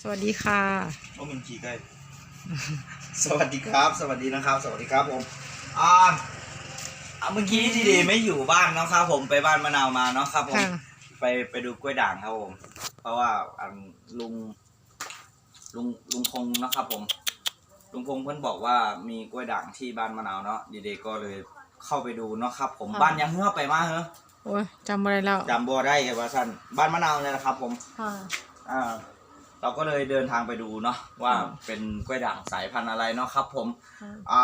สวัสดีค่ะโอ้มันขี่ใกล้สวัสดีครับ สวัสดีนะครับ สวัสดีครับผมอ่าอ่าเมื่อกี้ดีดีไม่อยู่บ้านเนาะครับ ผมไปบ้านมะนาวมาเนาะครับผมค่ะไปไปดูกล้วยด่างครับผม เพราะว่าอันลุงลุงลุงพงษ์นะครับ ผม ลุงพงษ์เพิ่นบอกว่ามีกล้วยด่างที่บ้านมะนาวเนาะดีเดก็เลยเข้าไปดูเนาะครับ ผมค่ะบ้านยังเฮือไปมาเหรอโอ้ยจำอะไรแล้วจำบัวได้ไอ้ว่าสันบ้านมะนาวเนี่ยนะครับ ผมค่ะอ่า เราก็เลยเดินทางไปดูเนาะว่าอืมเป็นกล้วยด่างสายพันธุ์อะไรเนาะครับ ผมค่ะอ่า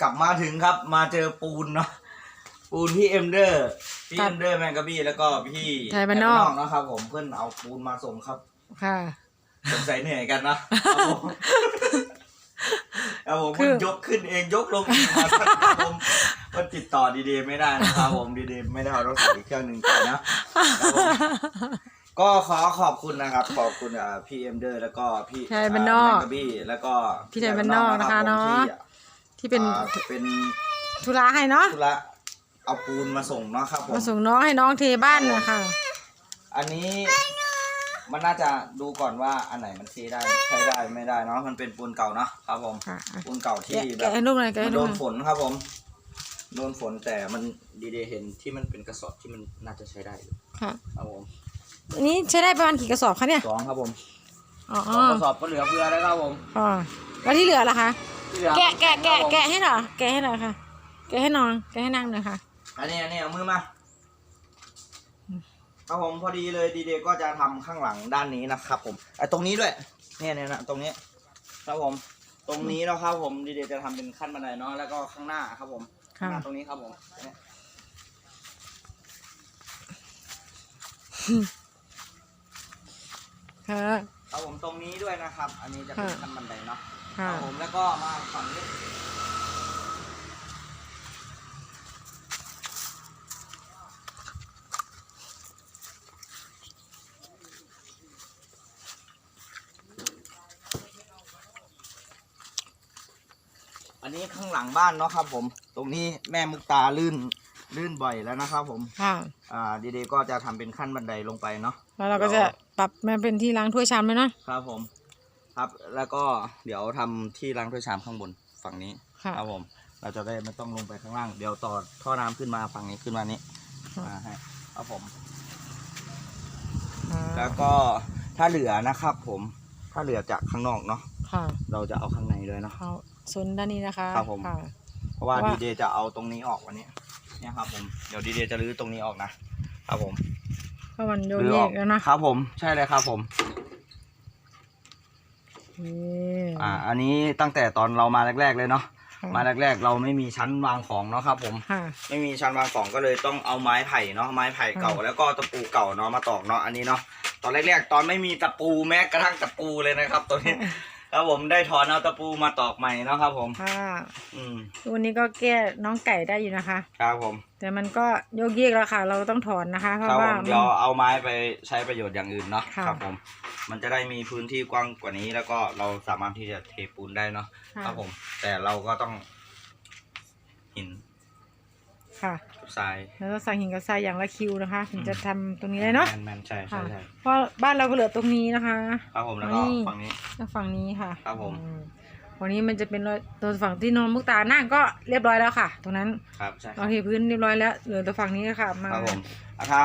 กลับมาถึงครับมาเจอปูนเนาะปูนพี่เอ็มเดอร์พี่เอ็มเดอร์แมงกะบี้แล้วก็พี่ไทยบ้านนอกนะครับ ผมเพื่อนเอาปูนมาส่งครับค่ะ สงสัยเหนื่อยกันนะครับผมครับผมคืเพิ่อนยกขึ้นเองยกลงเองมาครับผมก็ติดต่อดีๆไม่ได้นะครับผมดีๆไม่ได้เอารถสีเครื่องหนึ่งไปนะครับผม ก็ขอขอบคุณนะครับ ขอบคุณอ่าพี่เอ็มเดอร์แล้วก็พี่ไทยบ้านนอกแมงกะบี้แล้วก็พี่ไทยบ้านนอกนะคะผมเนาะที่ที่เป็นอ่าเป็นธุระให้เนาะธุระเอาปูนมาส่งเนาะครับผม มาส่งน้องให้น้องเทบ้านนะคะอันนี้มันน่าจะดูก่อนว่าอันไหนมันเทได้ใช้ได้ไม่ได้เนาะมันเป็นปูนเก่าเนาะครับผม ค่ะอะปูนเก่าที่แกะแบแกะบให้ลูกหน่อยแกะมัให้นลูโดกหนน่อยฝนครับผม โดนฝนแต่มันดีเดเห็นที่มันเป็นกระสอบที่มันน่าจะใช้ได้อยู่ค่ะ ครับผม อันนี้ใช้ได้ประมาณกี่กระสอบคะเนี่ย สองครับผมอ๋อสองกระสอบก็เหลือเพื่อแล้วครับผมอ๋อแล้วที่เหลือล่ะคะ ที่เหลือแกะแกะแกะแกะให้หน่อยแกะให้หน่อยค่ะ แกะให้น้อง แกะให้นั่งหน่อยค่ะ อันนี้อันนี้เอามือมาครับผมพอดีเลยดีเดก็จะทำข้างหลังด้านนี้นะครับผมไอ้ตรงนี้ด้วยเนี่ยเนี่ยนะตรงนี้ ครับผม ตรงนี้เนาะครับผมดีเดจะทำเป็นขั้นบันไดเนาะแล้วก็ข้างหน้าครับผมข้างค่ะหน้าตรงนี้ครับผมเนี่ย ค่ะ ครับผมตรงนี้ด้วยนะครับ อันนี้จะเป็นค่ะ ขั้นบันไดเนาะคค่ะรับผมแล้วก็มาฝั่งนี้อันนี้ข้างหลังบ้านเนาะครับ ผม ตรงนี้แม่มุกตาลื่น ลื่นบ่อยแล้วนะครับ ผมค่ะ อ่าดีๆก็จะทำเป็นขั้นบันไดลงไปเนาะ แล้วเราก็จะปรับมาเป็นที่ล้างถ้วยชามเลยเนาะครับผม ครับแล้วก็เดี๋ยวทำที่ล้างถ้วยชามข้างบนฝั่งนี้ ค่ะ ครับผม เราจะได้ไม่ต้องลงไปข้างล่าง เดี๋ยวต่อท่อน้ำขึ้นมาฝั่งนี้ขึ้นมานี้ค่ะมาให้ครับผมอ่าแล้วก็ถ้าเหลือนะครับผม ถ้าเหลือจากข้างนอกเนาะ ค่ะเราจะเอาข้างในด้วยเนาะ เอาโซนด้านนี้นะคะครับผมค่ะเพราะว่าว่า ดีเดจะเอาตรงนี้ออกวันนี้ เนี่ยครับผมเดี๋ยวดีเดจะรื้อตรงนี้ออกนะครับผมเพราะมันโยนรื้อแยออกแล้วนะครับผมใช่เลยครับผม นี่อ่า อันนี้ตั้งแต่ตอนเรามาแรก ๆ เลยเนาะค่ะมาแรก ๆ เราไม่มีชั้นวางของเนาะครับ ผม ค่ะ ไม่มีชั้นวางของก็เลยต้องเอาไม้ไผ่เนาะไม้ไผ่เก่าอืมแล้วก็ตะปูเก่าเนาะมาตอกเนาะอันนี้เนาะตอนแรกๆ ตอนไม่มีตะปูแม้กระทั่งตะปูเลยนะครับ ตัวนี้ ครับผมได้ถอนเอาตะปูมาตอกใหม่เนาะครับ ผม ค่ะอืมวันนี้ก็แก้น้องไก่ได้อยู่นะคะ ครับผม แต่มันก็โยกเยกแล้วค่ะ เราต้องถอนนะคะ เพครัราะบผว่ามมันเดี๋ยวเอาไม้ไปใช้ประโยชน์อย่างอื่นเนาะค่ะ ครับผม มันจะได้มีพื้นที่กว้างกว่านี้ แล้วก็เราสามารถที่จะเทปูนได้เนาะค่ะ ครับผม แต่เราก็ต้องหิน ค่ะกับทรายแล้วก็ใส่หินกับทรายอย่างละคิวนะคะ ถึงจะทำตรงนี้ได้เนาะแมนแมนๆใช่ใช่ค่ะใช่เพราะบ้านเราก็เหลือตรงนี้นะคะ ครับผมแล้วก็นี่ ฝั่งนี้ แล้วฝั่งนี้ค่ะครับผม อืวันนี้มันจะเป็นรอยตัวฝั่งที่นอนมุกตานั่งก็เรียบร้อยแล้วค่ะ ตรงนั้นครับใช่เราเทพื้นเรียบร้อยแล้วเหลือแต่ฝั่งนี้ค่ะ มาครับผมถ้า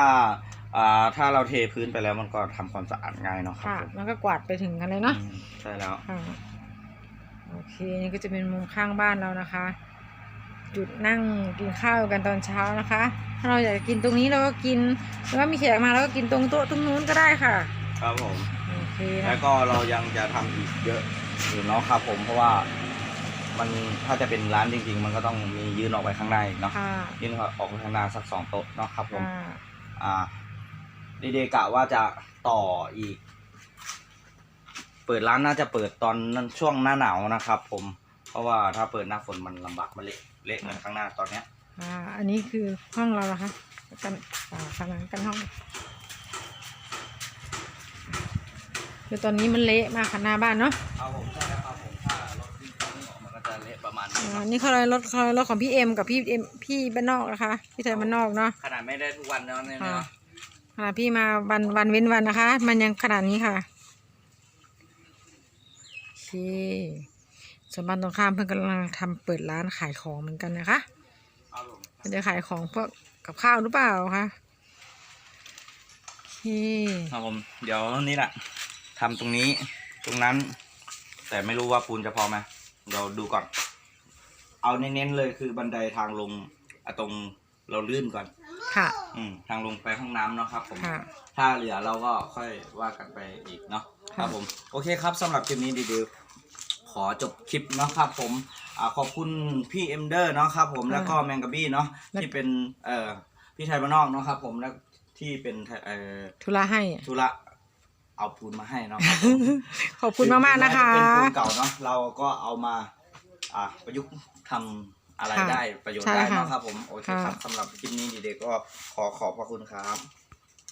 อ่าถ้าเราเทพื้นไปแล้วมันก็ทำความสะอาดง่ายเนาะครับค่ะ ผมแล้วก็กวาดไปถึงกันเลยเนาะ อืมใช่แล้ว ค่ะโอเค นี่ก็จะเป็นมุมข้างบ้านเรานะคะ จุดนั่งกินข้าวกันตอนเช้านะคะ ถ้าเราอยากจะกินตรงนี้เราก็กินหรือว่ามีแขกมาเราก็กินตรงโต๊ะตรงนู้นก็ได้ค่ะ ครับผม โอเคแล้นะวก็เรายังจะทำอีกเยอะอยู่เนาะครับผมเพราะว่ามันถ้าจะเป็นร้านจริง ๆ มันก็ต้องมียื่นออกไปข้างในอีกเนาะค่ะยื่นออกไปข้างหน้าสักสองโต๊ะเนาะครับผม ค่ะอ่าดีเดกะว่าจะต่ออีก เปิดร้านน่าจะเปิดตอนนั้นช่วงหน้าหนาวนะครับผม เพราะว่าถ้าเปิดหน้าฝนมันลำบากมันเละ เละเหมือนข้างหน้าตอนเนี้ยอ่า อันนี้คือห้องเรานะคะกันอ่าผนังกันห้องคือตอนนี้มันเละมากค่ะหน้าบ้านเนาะครับผมใช่แล้วครับผมถ้ารถวิ่งเข้าวิ่งออกมันก็จะเละประมาณนี้อ่าเนาะนี่เขาเลยรถเขาเลยรถของพี่เอ็มกับพี่เอ็มพี่บ้านนอกนะคะพี่ไทยบ้านนอกเนาะขนาดไม่ได้ทุกวันเนาะเนี่ยค่ะเนาะขณะพี่มาวันวันเว้นวันนะคะ มันยังขนาดนี้ค่ะ ส่วนบ้านตรงข้ามเพื่อนกำลังทำเปิดร้านขายของเหมือนกันนะคะครับผมมันจะขายของพวกกับข้าวหรือเปล่าคะโอเคครับผมเดี๋ยวนี่แหละทำตรงนี้ตรงนั้น แต่ไม่รู้ว่าปูนจะพอไหมเดี๋ยวดูก่อน เอาเน้นๆเลยคือบันไดทางลงอะตรงเราลื่นก่อน ค่ะ อืมทางลงไปห้องน้ำเนาะครับผมค่ะถ้าเหลือเราก็ค่อยว่ากันไปอีกเนาะครับผม โอเคครับสำหรับคลิปนี้ดีๆ ขอจบคลิปเนาะครับผมอ่าขอบคุณพี่เอ็มเดอร์เนาะครับผมแล้วก็แมงกะบี้เนาะที่เป็นเอ่อพี่ไทยบ้านนอกเนาะครับผมแล้วที่เป็นเอ่อธุระให้ ธุระเอาปูนมาให้เนาะครับผมขอบคุณมากๆนะคะถึงแม้จเป็นปูนเก่าเนาะเราก็เอามาอ่าประยุกต์ทำอะไรค่ะได้ประโยชน์ใช่ได้ค่ะเนาะครับผมโอเคครับค่ะสำหรับคลิปนี้ดีๆก็ขอขอบพระคุณครับ